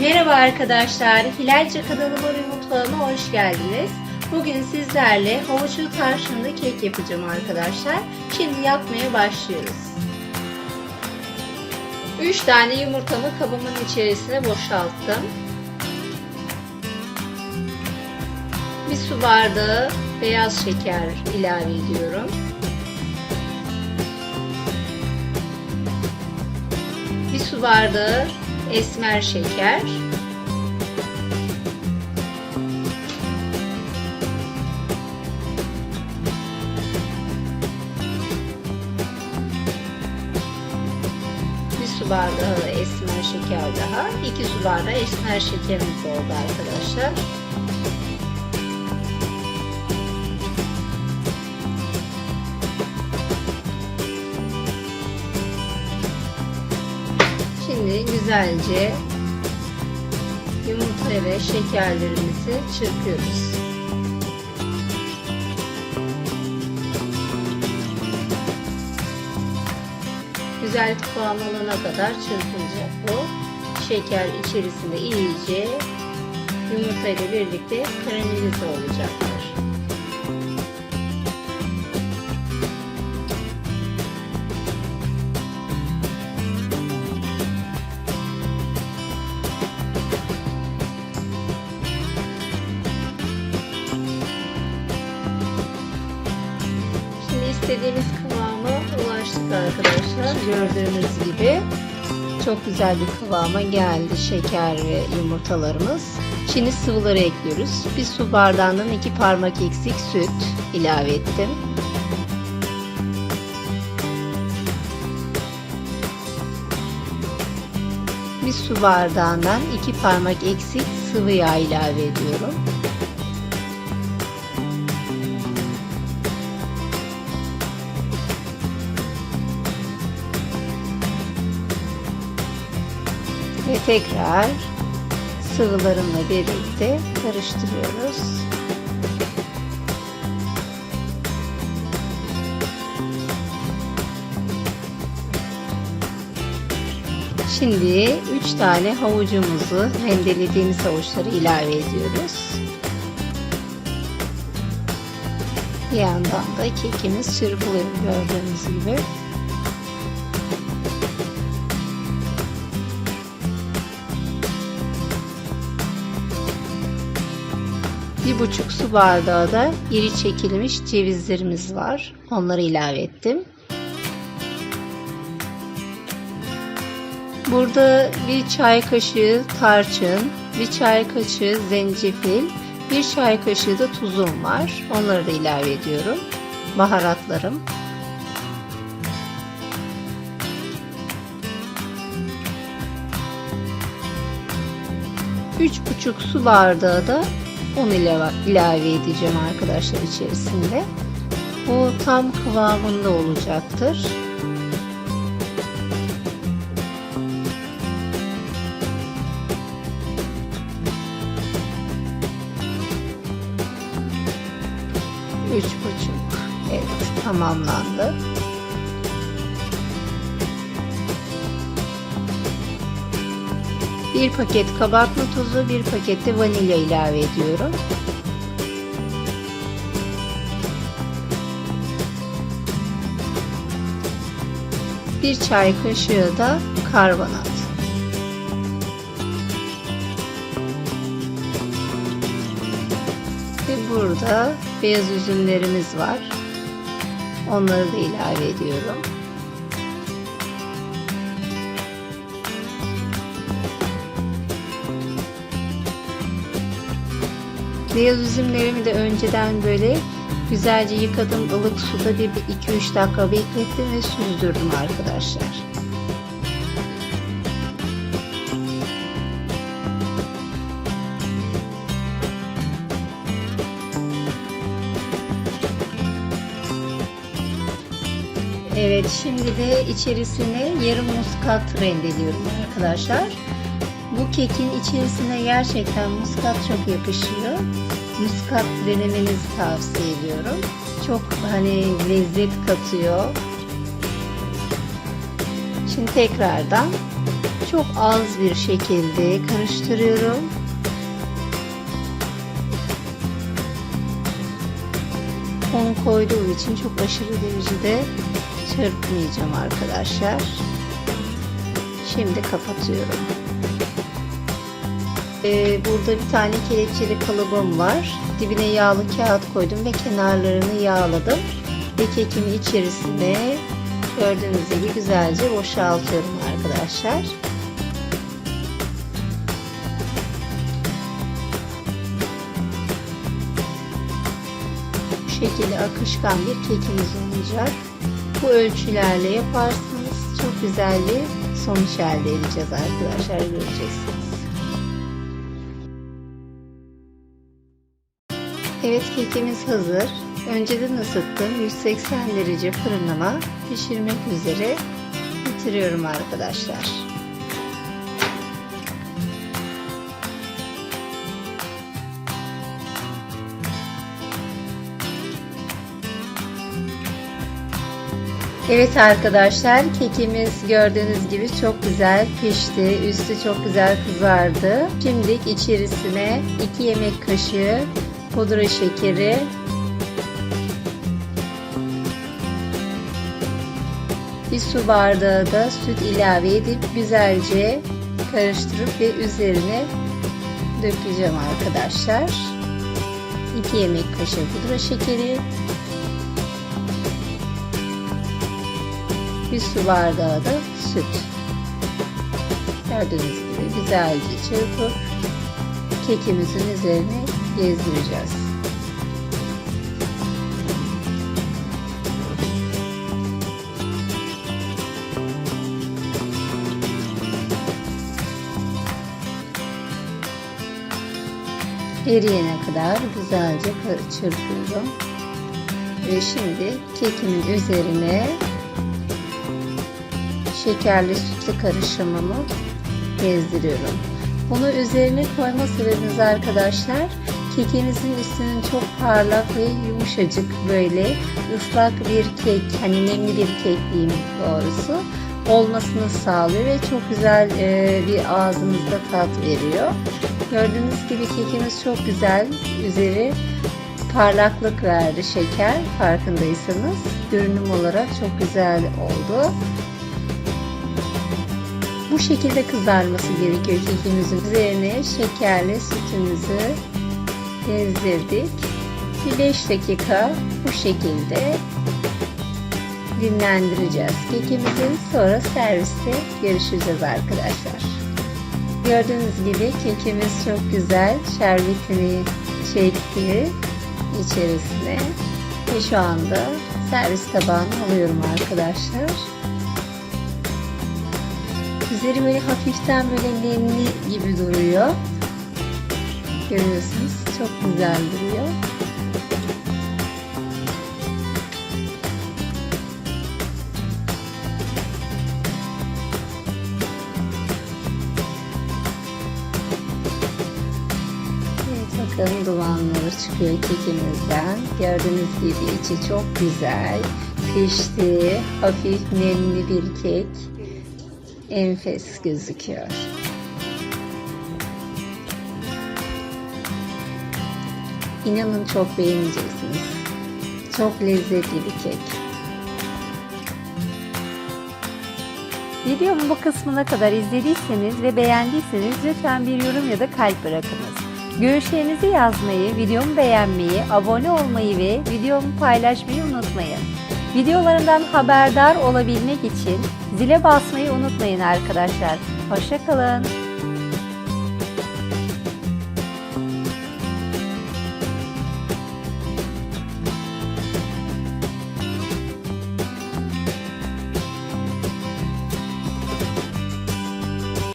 Merhaba arkadaşlar, Hilalce kanalıma ve mutfağıma hoş geldiniz. Bugün sizlerle havuçlu tarçınlı kek yapacağım arkadaşlar. Şimdi yapmaya başlıyoruz. 3 tane yumurtamı kabımın içerisine boşalttım. Bir su bardağı beyaz şeker ilave ediyorum. Bir su bardağı esmer şeker. Bir su bardağı esmer şeker daha. iki su bardağı esmer şekerimiz oldu arkadaşlar. Şimdi güzelce yumurta ve şekerlerimizi çırpıyoruz. Güzel kıvam alana kadar çırpılacak bu. Şeker içerisinde iyice yumurta ile birlikte karamelize olacaktır. İstediğimiz kıvama ulaştık arkadaşlar. Gördüğünüz gibi çok güzel bir kıvama geldi şeker ve yumurtalarımız. Şimdi sıvıları ekliyoruz. Bir su bardağından iki parmak eksik süt ilave ettim. Bir su bardağından iki parmak eksik sıvı yağ ilave ediyorum. Ve tekrar sıvılarımla birlikte karıştırıyoruz. Şimdi 3 tane havucumuzu rendelediğimiz havuçları ilave ediyoruz. Bir yandan da kekimiz çırpılıyor gördüğünüz gibi. Bir buçuk su bardağı da iri çekilmiş cevizlerimiz var. Onları ilave ettim. Burada bir çay kaşığı tarçın, bir çay kaşığı zencefil, bir çay kaşığı da tuzum var. Onları da ilave ediyorum. Baharatlarım. Üç buçuk su bardağı da un ilave edeceğim arkadaşlar içerisinde. Bu tam kıvamında olacaktır. Üç buçuk. Evet tamamlandı. Bir paket kabartma tozu, bir paket de vanilya ilave ediyorum. Bir çay kaşığı da karbonat. Ve burada beyaz üzümlerimiz var. Onları da ilave ediyorum. Beyaz üzümlerimi de önceden böyle güzelce yıkadım ılık suda bir 2-3 dakika beklettim ve süzdürdüm arkadaşlar. Evet şimdi de içerisine yarım muskat rendeliyorum arkadaşlar. Bu kekin içerisine gerçekten muskat çok yakışıyor. Muskat denemenizi tavsiye ediyorum. Çok hani lezzet katıyor. Şimdi tekrardan Çok az bir şekilde karıştırıyorum. Un koyduğum için çok aşırı derecede çırpmayacağım arkadaşlar. Şimdi kapatıyorum. Ee, burada bir tane kelepçeli kalıbım var. Dibine yağlı kağıt koydum ve kenarlarını yağladım. Ve kekimi içerisine gördüğünüz gibi güzelce boşaltıyorum arkadaşlar. Bu şekilde akışkan bir kekimiz olacak. Bu ölçülerle yaparsanız çok güzel bir sonuç elde edeceğiz arkadaşlar göreceksiniz. Evet kekimiz hazır. Önceden ısıttım 180 derece fırınıma pişirmek üzere bitiriyorum arkadaşlar. Evet arkadaşlar kekimiz gördüğünüz gibi çok güzel pişti. Üstü çok güzel kızardı. Şimdi içerisine 2 yemek kaşığı pudra şekeri bir su bardağı da süt ilave edip güzelce karıştırıp ve üzerine dökeceğim arkadaşlar. 2 yemek kaşığı pudra şekeri bir su bardağı da süt. Gördüğünüz gibi güzelce çırpıp kekimizin üzerine gezdireceğiz. eriyene kadar güzelce çırpıyorum. Ve şimdi kekimin üzerine şekerli sütlü karışımımı gezdiriyorum. Bunu üzerine koyma sebebimiz arkadaşlar kekinizin üstünün çok parlak ve yumuşacık böyle ıslak bir kek hani nemli bir kek diyeyim doğrusu olmasını sağlıyor ve çok güzel e, bir ağzınızda tat veriyor. Gördüğünüz gibi kekimiz çok güzel. Üzeri parlaklık verdi şeker farkındaysanız. Görünüm olarak çok güzel oldu. Bu şekilde kızarması gerekiyor kekimizin. Üzerine şekerli sütümüzü gezdirdik. Bir 5 dakika bu şekilde dinlendireceğiz kekimizin. Sonra serviste görüşeceğiz arkadaşlar. Gördüğünüz gibi kekimiz çok güzel. Şerbetini çekti içerisine. Ve şu anda servis tabağına alıyorum arkadaşlar. Üzeri böyle hafiften böyle nemli gibi duruyor. Görüyorsunuz çok güzel duruyor. Bakın dumanları çıkıyor kekimizden. Gördüğünüz gibi içi çok güzel. Pişti. Hafif nemli bir kek enfes gözüküyor. İnanın çok beğeneceksiniz. Çok lezzetli bir kek. Videomun bu kısmına kadar izlediyseniz ve beğendiyseniz lütfen bir yorum ya da kalp bırakınız. Görüşlerinizi yazmayı, videomu beğenmeyi, abone olmayı ve videomu paylaşmayı unutmayın. Videolarımdan haberdar olabilmek için zile basmayı unutmayın arkadaşlar. Hoşçakalın.